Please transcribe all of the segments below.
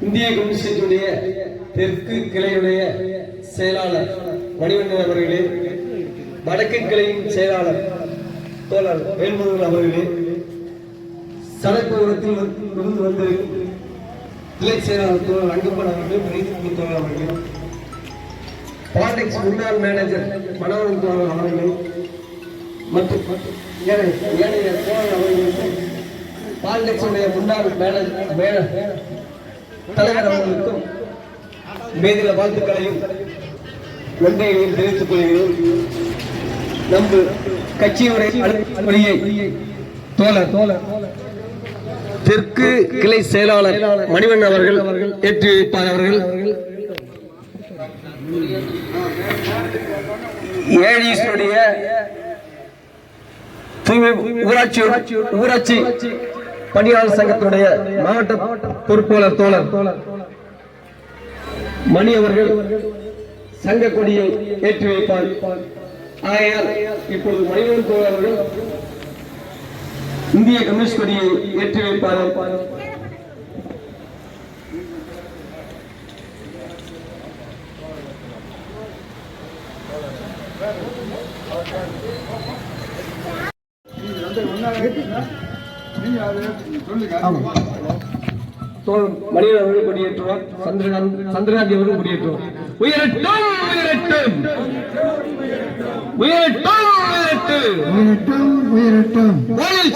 இந்திய கம்யூனிஸ்டுடைய தெற்கு கிளையுடைய செயலாளர் மணிவண்ணன் அவர்களே வடக்கு கிளையின் செயலாளர் தோழர் வேல்முருகன் அவர்களே சடக்குவரத்தில் இருந்து வந்து கிளை செயலாளர் தோழர் அங்கப்பன் அவர்கள் மணிக்கு தோழர் அவர்கள் பாலிடிக்ஸ் முன்னாள் மேனேஜர் மனோகரன் தோழர் அவர்களே மற்றும் ஏனைய தோழர் அவர்களுக்கு பாலிடெக்ஸுடைய முன்னாள் மேனேஜர் தலைவர் அவர்களுக்கும் மேதில வாழ்த்துக்களையும் நன்றியையும் தெரிவித்துக் கொள்கிறோம் நம் கட்சியுடைய தோழர் தோழர் தெற்கு கிளை செயலாளர் மணிவன் அவர்கள் ஏற்றி வைப்பார் அவர்கள். ஏழிசுடைய ஊராட்சி ஊராட்சி பணியாளர் சங்கத்தினுடைய மாவட்ட பொறுப்பாளர் தோழர் மணி அவர்கள் சங்க கொடியை ஏற்றி வைப்பார் ஆகையால் இப்பொழுது மணிவன் தோழர் அவர்கள் இந்திய கம்யூனிஸ்ட் கொடியை ஏற்றி வைப்பார் Thank you. தோழர் மணியன் அவர்கள் கொடியேற்றுவார் சந்திரகாந்த் சந்திரகாந்தி அவர்கள் கொடியேற்றுவார். உயரட்டும் உயரட்டும். உயரட்டும் உயரட்டும். உயரட்டும் உயரட்டும்.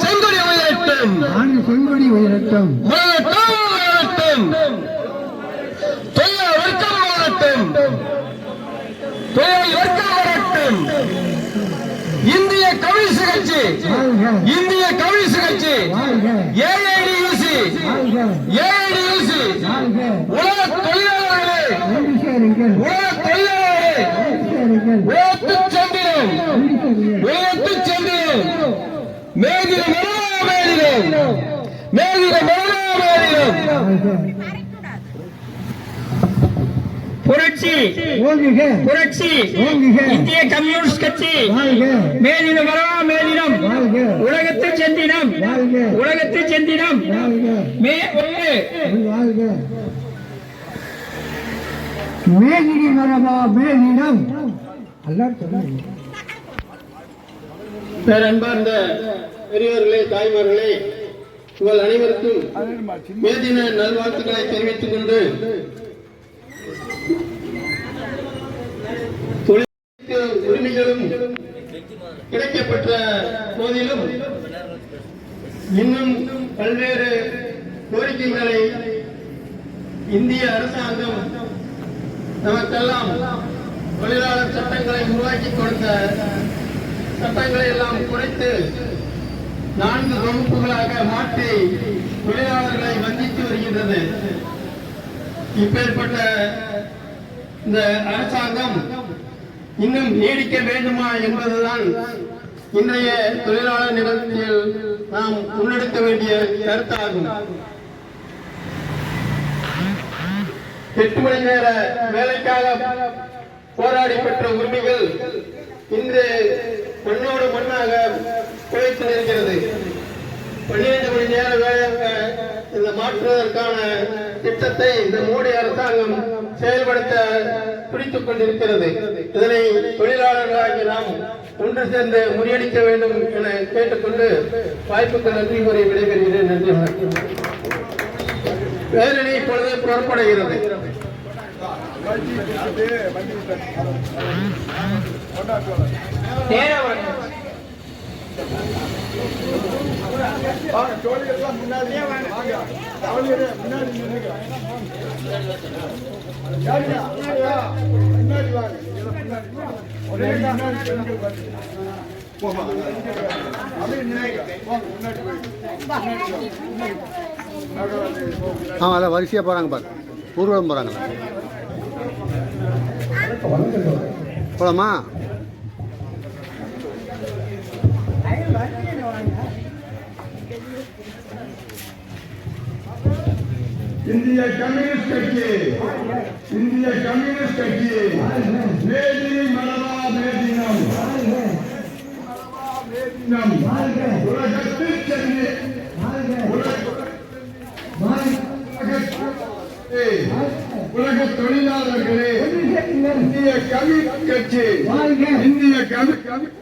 செங்கொடி உயரட்டும். ஆண்டு செங்கொடி உயரட்டும். உயரட்டும் உயரட்டும். தொழில் வர்க்கம் வரட்டும் தொழில் வர்க்கம் வரட்டும் இந்திய கம்யூனிஸ்ட் கட்சி இந்திய கம்யூனிஸ்ட் கட்சி ஏஐடியூசி. ஏஐடியூசி. உலக தொழிலாளர்களே. உலக தொழிலாளர்களே. உயர்த்து சென்றிடும். உயர்த்து சென்றிடும். மேதிர மரணா மேதிரம். மேதிர மரணா மேதிரம். வாழ்க புரட்சி. ஓங்குக. புரட்சி. ஓங்குக. இந்திய கம்யூனிஸ்ட் கட்சி. மரணா மேதினம் வாழ்க. உலகத்து செந்தினம் வாழ்க. உலகத்து செந்தினம் வாழ்க. மே ஒன்று. மேதினம் எல்லாரும் சொல்லுங்க. பேரன்பார்ந்த பெரியவர்களே தாய்மார்களே உங்கள் அனைவருக்கும் மேதின நல்வாழ்த்துக்களை தெரிவித்துக் கொண்டு தொழிலுக்கு உரிமைகளும் கிடைக்கப்பெற்ற போதிலும் இன்னும் பல்வேறு கோரிக்கைகளை இந்திய அரசாங்கம் நமக்கெல்லாம் தொழிலாளர் சட்டங்களை உருவாக்கி கொடுத்த சட்டங்களை எல்லாம் குறைத்து நான்கு வகுப்புகளாக மாற்றி தொழிலாளர்களை வந்தித்து வருகின்றது. இப்பேற்பட்ட இந்த அரசாங்கம் இன்னும் நீடிக்க வேண்டுமா என்பதுதான் இன்றைய தொழிலாளர் நிகழ்ச்சியில் நாம் முன்னெடுக்க வேண்டிய கருத்தாகும். எட்டு மணி நேர வேலைக்காக போராடி பெற்ற உரிமைகள் இன்று மண்ணோடு மண்ணாக குறைத்து நிற்கிறது. பன்னிரண்டு மணி நேர வேலையாக மாற்றுவதற்கான திட்டத்தை இந்த மோடி அரசாங்கம் செயல்படுத்த துடித்துக் கொண்டிருக்கிறது. இதனை தொழிலாளர்களாகி நாம் ஒன்று சேர்ந்து முறியடிக்க வேண்டும் என கேட்டுக்கொண்டு வாய்ப்புக்கு நன்றி கூறி விடைபெறுகிறேன். நன்றி பேரணி இப்பொழுது புறப்படுகிறது. ஆமாம் அதான் வரிசையாக போகிறாங்க பாரு. ஊர்வலம் போகிறாங்களா போலாமா? இந்திய கம்யூனிஸ்ட் கட்சி. இந்திய கம்யூனிஸ்ட் கட்சி. மேதி மலவா மேதினம். மேதினம் உலகத்தில் சென்று. உலக தொழிலாளர்களே இந்திய கம்யூனிஸ்ட் கட்சி. இந்திய கம்யூனிஸ்ட்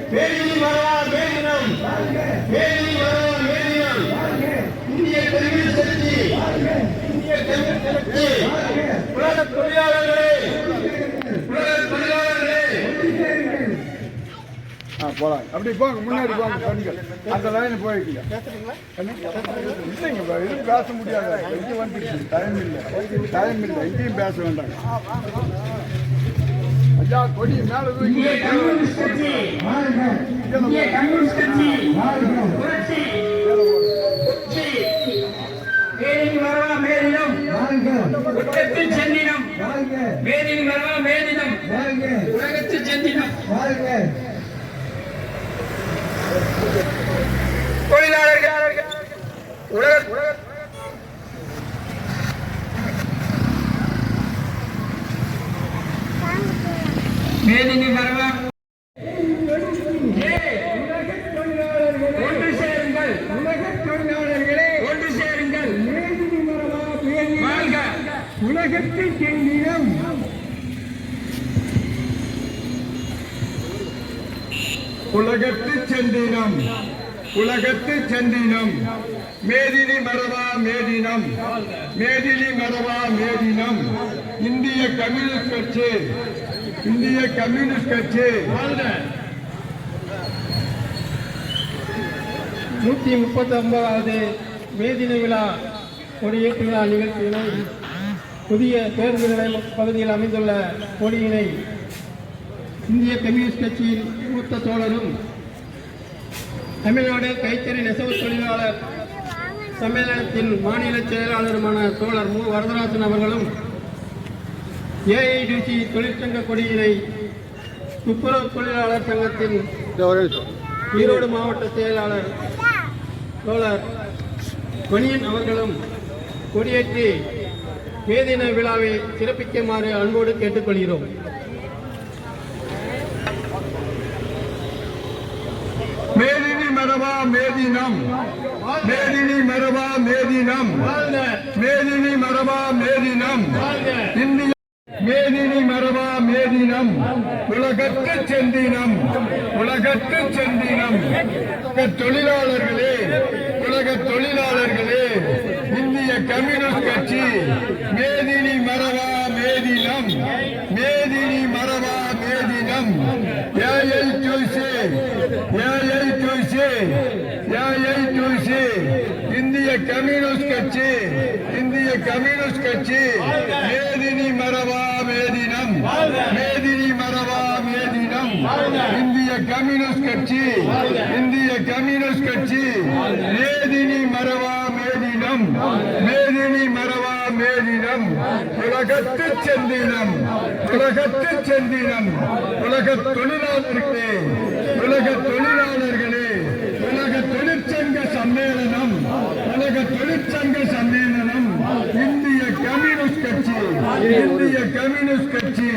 வேதினி மரவா இந்திய இந்திய உலக தொழிலாளர்களே உலக தொழிலாளர்களே போலாம். அப்படி போங்க முன்னாடி போங்க பெண்கள் அந்த லைன் போயிருக்கீங்க இல்லைங்க இது பேச முடியாது இங்கே வந்துருச்சு டைம் இல்லை டைம் இல்லை இங்கேயும் பேச வேண்டாங்க ஐயா கொடி மேல தூக்கி கம்யூனிஸ்ட் கட்சி. கம்யூனிஸ்ட் கட்சி. புரட்சி வேதினி மரவா வேதினம் உலகத்து சென்னினம் வேதினி மரவா வேதினம் உலகத்து சென்னினம் தொழிலாளர்கள் உலக மேதினி மரவா ஒன்று சேருங்கள். ஒன்று சேருங்கள். வாழ்க. உலகத்தில் சென்றிடம் உலகத்து செந்தினம். உலகத்து செந்தினம். மேதினி மரவா மேதினம். மேதினி மரவா மேதினம். இந்திய கம்யூனிஸ்ட் கட்சி. இந்திய கம்யூனிஸ்ட் கட்சி. நூற்றி முப்பத்தி ஒன்பதாவது மேதின விழா கொடியேற்று விழா நிகழ்ச்சியினை புதிய பேருந்து நிலையம் பகுதியில் அமைந்துள்ள கொடியினை இந்திய கம்யூனிஸ்ட் கட்சியின் மூத்த தோழரும் தமிழ்நாடு கைத்தறி நெசவு தொழிலாளர் சம்மேளனத்தின் மாநில செயலாளருமான தோழர் மு. வரதராசன் அவர்களும் ஏஐடிசி தொழிற்சங்க கொடியினை துப்புரவு தொழிலாளர் சங்கத்தின் ஈரோடு மாவட்ட செயலாளர் தோழர் மணியன் அவர்களும் கொடியேற்றி மேதின விழாவை சிறப்பிக்குமாறு அன்போடு கேட்டுக்கொள்கிறோம். மேதினி மரவா மேதினம். மேதினி மரவா மேதினம். மேதினி மரவா மேதினம். இந்திய மேதினி மரவா மேதினம். உலகத்து செந்தினம். உலகத்து செந்தினம். தொழிலாளர்களே உலக தொழிலாளர்களே இந்திய கம்யூனிஸ்ட் கட்சி மேதினி மரபா மேதினம். மேதினி மரவா மேதினம். AI TUC AI TUC AI TUC இந்திய கம்யூனிஸ்ட் இந்திய கம்யூனிஸ்ட் கட்சி. மேதினி மரவா மேதினம். மேதினி மரவா மேதினம். இந்திய கம்யூனிஸ்ட் கட்சி. இந்திய கம்யூனிஸ்ட் கட்சி. மேதினி மரவா மேதினம். மேதினி மரவா மேதினம். உலகத்து செந்தினம். உலகத்து செந்தினம். உலக தொழிலாளர்களே. உலக தொழிலாளர்களே. உலக தொழிற்சங்க சம்மேளனம். உலக தொழிற்சங்க சம்மேளனம் இந்திய கம்யூனிஸ்ட் கட்சி இந்திய கம்யூனிஸ்ட் கட்சி.